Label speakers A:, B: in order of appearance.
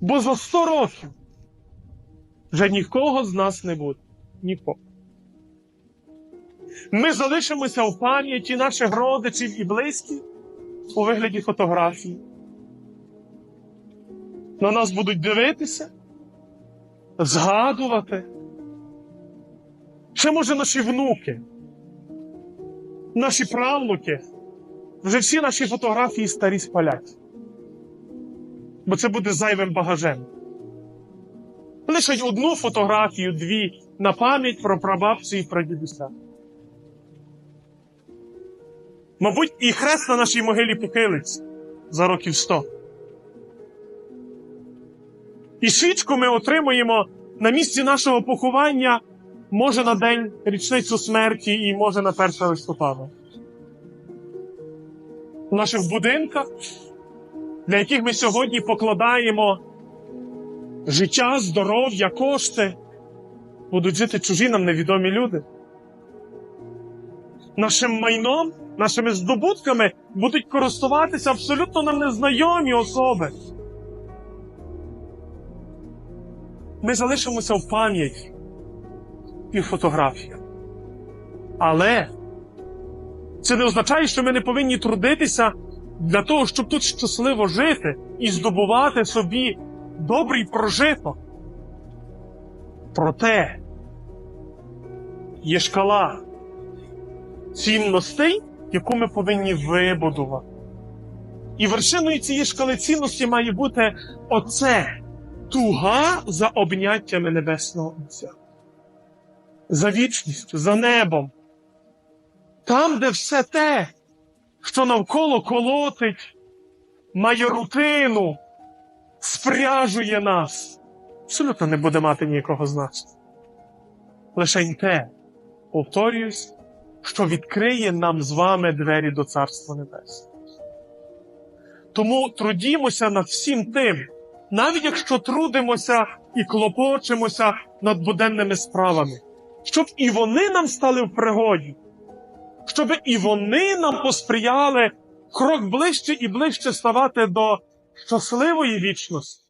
A: Бо за 100 років вже нікого з нас не буде. Нікого. Ми залишимося в пам'яті наших родичів і близьких у вигляді фотографій. На нас будуть дивитися, згадувати. Ще може наші внуки, наші правнуки. Вже всі наші фотографії старі спалять. Бо це буде зайвим багажем. Лише одну фотографію, дві на пам'ять про прабабцю і про дідуся. Мабуть, і хрест на нашій могилі похилиться за років сто. І свічку ми отримуємо на місці нашого поховання, може на день річницю смерті і може на 1 листопада. В наших будинках, для яких ми сьогодні покладаємо життя, здоров'я, кошти, будуть жити чужі нам невідомі люди. Нашим майном, нашими здобутками будуть користуватися абсолютно нам незнайомі особи. Ми залишимося в пам'яті і в фотографіях. Але це не означає, що ми не повинні трудитися для того, щоб тут щасливо жити і здобувати собі добрий прожиток. Проте є шкала цінностей, яку ми повинні вибудувати. І вершиною цієї шкали цінності має бути оце туга за обняттями Небесного Отця. За вічністю, за небом. Там, де все те, що навколо колотить, має рутину, спряжує нас, абсолютно не буде мати ніякого значення. Лише й те, повторююсь, що відкриє нам з вами двері до Царства Небесного. Тому трудімося над всім тим, навіть якщо трудимося і клопочемося над буденними справами, щоб і вони нам стали в пригоді, щоб і вони нам посприяли крок ближче і ближче ставати до щасливої вічності.